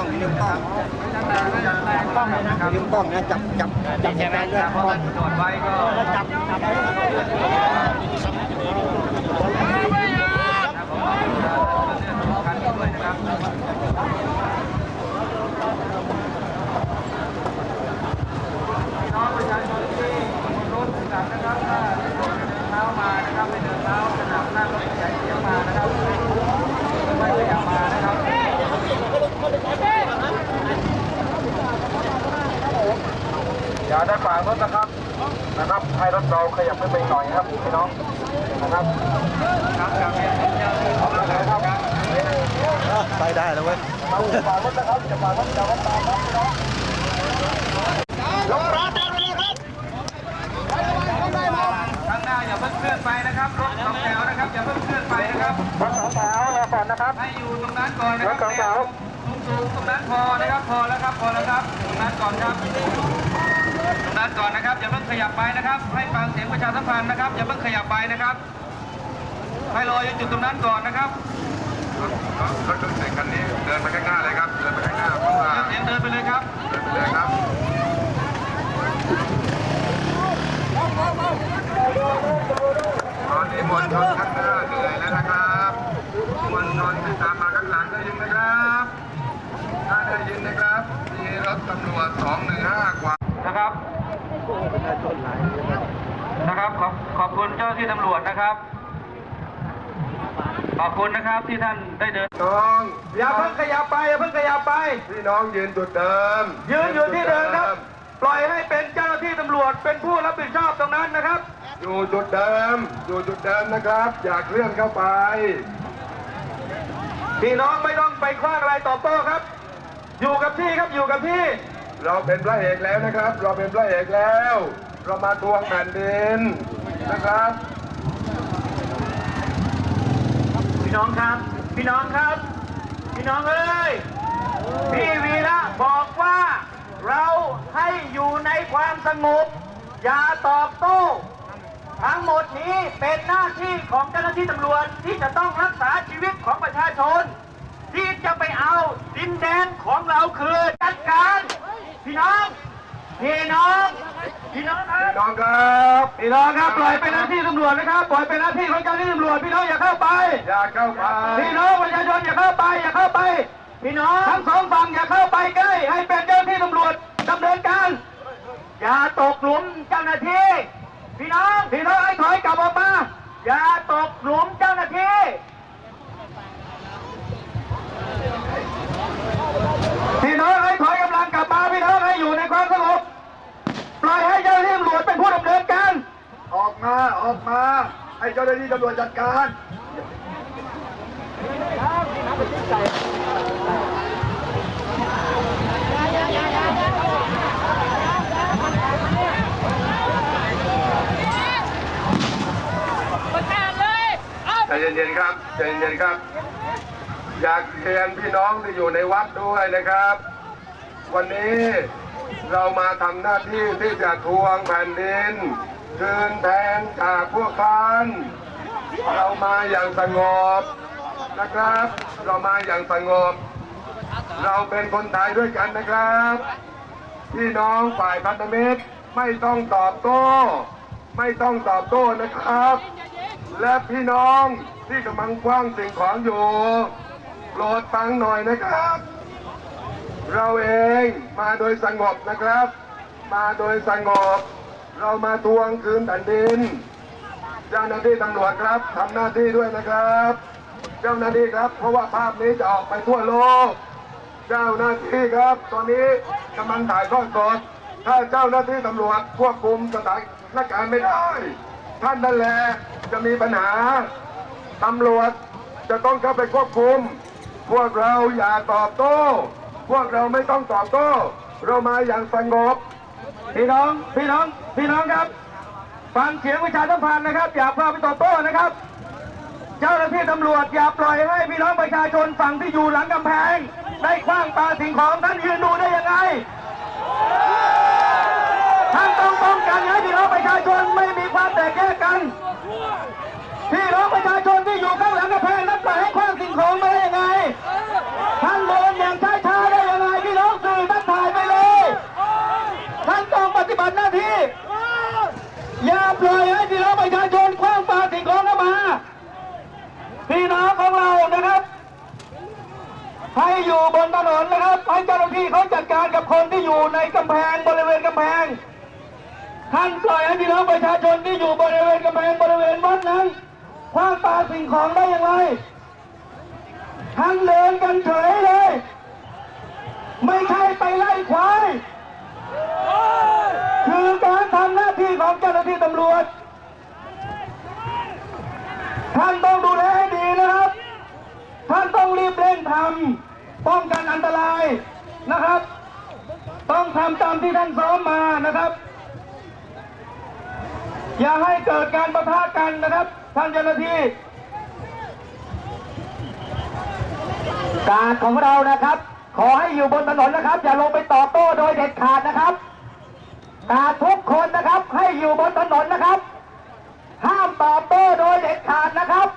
ล้องยืมกล้องกล้องเลยนะครับยืมกล้องนะจับจับจับใช่ไหมด้วยเพราะว่าตรวจไว้ก็แล้วจับจับไว้ กันด้วยนะครับน้องประชาชนที่รถกลับนะครับถ้าเดินเท้ามานะครับไม่เดินเท้าขนาดนั่งรถใหญ่เสียมานะครับไม่พยายามมานะครับ อย่าได้ฝากรถนะครับ นะครับให้รถเราขยับขึ้นไปหน่อยครับพี่น้องนะครับครับครับเอาละครับครับไปได้แล้วเว้ยฝากรถนะครับอย่าฝากรถอย่าฝากรถครับพี่น้องลงรถได้เลยครับข้างหน้าอย่าเพิ่งเคลื่อนไปนะครับรถสองแถวนะครับอย่าเพิ่งเคลื่อนไปนะครับรถสองแถวรอก่อนนะครับให้อยู่ตรงนั้นก่อนนะครับรถสองแถวสูงๆตรงนั้นพอนะครับพอแล้วครับพอแล้วครับตรงนั้นก่อนครับ ตรงนั้นก่อนนะครับอย่าเพิ่งขยับไปนะครับ ให้ฟังเสียงประชาสัมพันธ์นะครับอย่าเพิ่งขยับไปนะครับ ให้รออยู่จุดตรงนั้นก่อนนะครับรถรถเก๋งคันนี้เดินไปข้างหน้าเลยครับเดินไปข้างหน้าเพราะว่าเสียงเดินไปเลยครับเดินไปเลยครับตอนนี้มวลชนข้างหน้าเหนื่อยแล้วนะครับมวลชนที่ตามมาข้างหลังได้ยินไหมครับถ้าได้ยินนะครับมีรถตำรวจ215กว่า นะครับ นะครับ ขอบขอบคุณเจ้าหน้าที่ตำรวจนะครับ ขอบคุณนะครับที่ท่านได้เดิน น้องอย่าเพิ่งขยับไปอย่าเพิ่งขยับไป พี่น้องยืนจุดเดิมยืนอยู่ที่เดิมครับ ปล่อยให้เป็นเจ้าหน้าที่ตำรวจเป็นผู้รับผิดชอบตรงนั้นนะครับ อยู่จุดเดิม อยู่จุดเดิมนะครับ อย่าเคลื่อนเข้าไป พี่น้องไม่ต้องไปคว้างอะไรตอบโต้ครับ อยู่กับที่ครับอยู่กับที่ เราเป็นพระเอกแล้วนะครับ เราเป็นพระเอกแล้ว เรามาทวงแผ่นดิน นะครับ พี่น้องครับ พี่น้องครับ พี่น้องเอ้ย พี่วีระบอกว่าเราให้อยู่ในความสงบ อย่าตอบโต้ ทั้งหมดนี้เป็นหน้าที่ของเจ้าหน้าที่ตำรวจที่จะต้องรักษาชีวิตของประชาชน ที่จะไปเอาดินแดนของเราคืนจัดการ พี่น้อง พี่น้อง น้องครับพี่น้องครับพี่น้องครับปล่อยเป็นหน้าที่ตำรวจนะครับปล่อยเป็นหน้าที่ของเจ้าหน้าที่ตำรวจพี่น้องอย่าเข้าไป อย่าเข้าไปพี่น้องประชาชนอย่าเข้าไปอย่าเข้าไปพี่น้องทั้งสองฝั่งอย่าเข้าไปใกล้ให้เป็นเจ้าหน้าที่ตำรวจดำเนินการ อย่าตกหลุมเจ้าหน้าที่ พี่น้องพี่น้องให้ถอยกลับออกมาอย่าตกหลุมเจ้าหน้าที่ พี่น้องให้ถอยกำลังกลับมาพี่น้องให้อยู่ในความสงบปล่อยให้เจ้าหน้าที่ตำรวจเป็นผู้ดำเนินการ ออกมา ออกมาให้เจ้าหน้าที่ตำรวจจัดการใจเย็นๆครับใจเย็นๆครับ อยากเรียนพี่น้องที่อยู่ในวัดด้วยนะครับ วันนี้เรามาทำหน้าที่ที่จะทวงแผ่นดิน คืนแทนจากพวกท่านเรามาอย่างสงบนะครับ เรามาอย่างสงบ เราเป็นคนไทยด้วยกันนะครับพี่น้องฝ่ายพันธมิตรไม่ต้องตอบโต้ ไม่ต้องตอบโต้นะครับ และพี่น้องที่กำลังคว้างสิ่งของอยู่โปรดฟังหน่อยนะครับ เราเองมาโดยสงบนะครับ มาโดยสงบ เรามาทวงคืนแผ่นดิน เจ้าหน้าที่ตำรวจครับทำหน้าที่ด้วยนะครับ เจ้าหน้าที่ครับ เพราะว่าภาพนี้จะออกไปทั่วโลก เจ้าหน้าที่ครับ ตอนนี้กำลังถ่ายทอดสดถ้าเจ้าหน้าที่ตำรวจควบคุมสถานการณ์ไม่ได้ ท่านนั่นแหละจะมีปัญหาตำรวจจะต้องเข้าไปควบคุม พวกเราอย่าตอบโต้ พวกเราไม่ต้องตอบโต้ เรามาอย่างสงบ พี่น้อง พี่น้อง พี่น้องครับ ฟังเสียงประชาสัมพันธ์นะครับ อย่าพาไปต่อโต้นะครับ เจ้าหน้าที่ตำรวจอย่าปล่อยให้พี่น้องประชาชนฝั่งที่อยู่หลังกำแพง ได้คว้างปาสิ่งของท่านยืนดูได้ยังไง ท่านต้องป้องกันให้พี่น้องประชาชนไม่มีความแตกแยกกัน พี่น้องประชาชนที่อยู่ข้างหลังกำแพงนั้นปล่อยให้คว้างสิ่งของมาได้ยังไง ท่านเดินอย่างช้าๆได้ยัง อยู่บนถนนนะครับให้ เจ้าหน้าที่เขาจัดการกับคนที่อยู่ในกำแพงบริเวณกำแพง ท่านปล่อยให้พี่น้องประชาชนที่อยู่บริเวณกำแพงบริเวณวัดนั้นคว้างปาสิ่งของได้อย่างไรท่านเดินกันเฉยเลย ไม่ใช่ไปไล่ควายคือการทำหน้าที่ของเจ้าหน้าที่ตำรวจ ท่านต้องดูแลให้ดีนะครับ ท่านต้องรีบเร่งทำ ป้องกันอันตรายนะครับ ต้องทำตามที่ท่านซ้อมมานะครับ อย่าให้เกิดการประทะกันนะครับ ท่านเจ้าหน้าที่ การของเรานะครับ ขอให้อยู่บนถนนนะครับ อย่าลงไปต่อบโต้โดยเด็ดขาดนะครับ การทุกคนนะครับให้อยู่บนถนนนะครับ ห้ามตอบโต้โดยเด็ดขาดนะครับ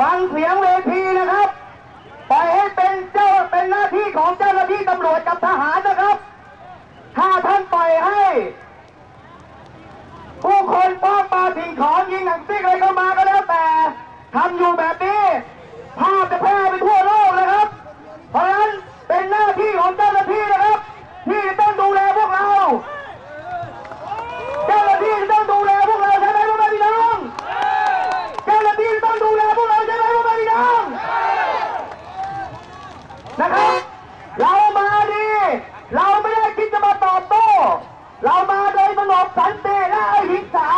ฟังเสียงเวทีนะครับ ปล่อยให้เป็นเจ้าเป็นหน้าที่ของเจ้าหน้าที่ตำรวจกับทหารนะครับ ถ้าท่านปล่อยให้ ผู้คนป้องปาสิ่งของ ยิงหนังซิกอะไรเข้ามาก็แล้วแต่ทำอยู่แบบนี้ ภาพจะแพร่ไปทั่วโลกเลยครับ เพราะฉะนั้นเป็นหน้าที่ของเจ้าหน้าที่นะครับ ที่ต้องดูแลพวกเรา เจ้าหน้าที่ต้องดูแลพวกเราใช่ไหมพ่อแม่พี่น้อง เจ้าหน้าที่ต้องดูแลพวกเราใช่ไหมพ่อแม่พี่น้อง นะครับ เรามาดี เราไม่ได้คิดจะมาตอบโต้ เรามาโดยสงบสันติและอหิงสา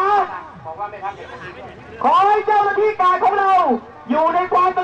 ขอให้เจ้าหน้าที่การของเรา อยู่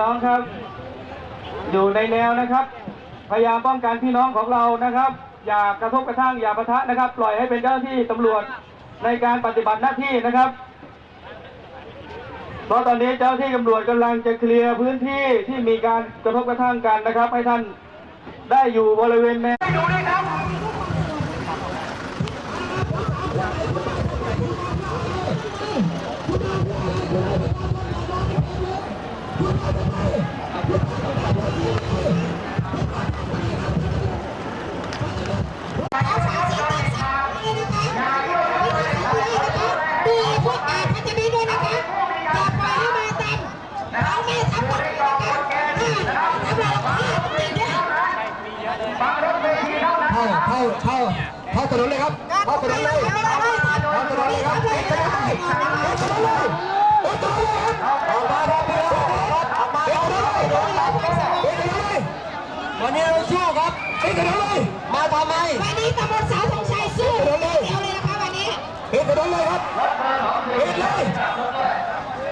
น้องครับ อยู่ในแนวนะครับ พยายามป้องกันพี่น้องของเรานะครับ อย่ากระทบกระทั่งอย่าปะทะนะครับ ปล่อยให้เป็นเจ้าหน้าที่ตำรวจในการปฏิบัติหน้าที่นะครับ เพราะตอนนี้เจ้าหน้าที่ตำรวจกำลังจะเคลียร์พื้นที่ที่มีการกระทบกระทั่งกันนะครับ ให้ท่านได้อยู่บริเวณแนว เลยครับเข้าถนนเลยเข้าถนนเลยครับเอกถนนเลยเอกถนนเลยเอกถนนเลยครับออกมาครับพี่น้อออกมาเอกถนนเลยเอกถนนเลยวันนี้เราสู้ครับเอกถนนเลยมาทำไมวันนี้ตำรวจสาวสงชัยสู้เดียวเลยนะคะวันนี้เอกถนนเลยครับเอกเลย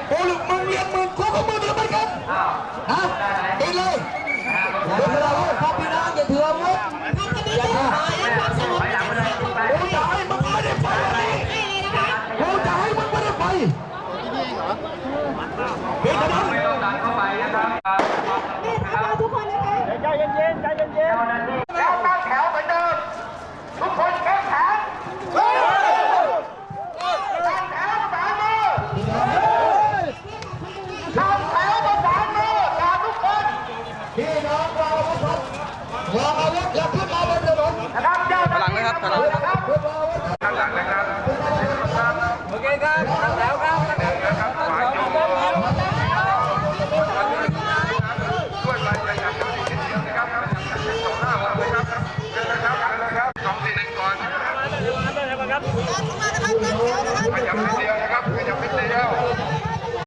โอ้ลูกมึงเรียนมึงกูก็มึงเดียวกันฮะเอกเลยเอกเลยครับ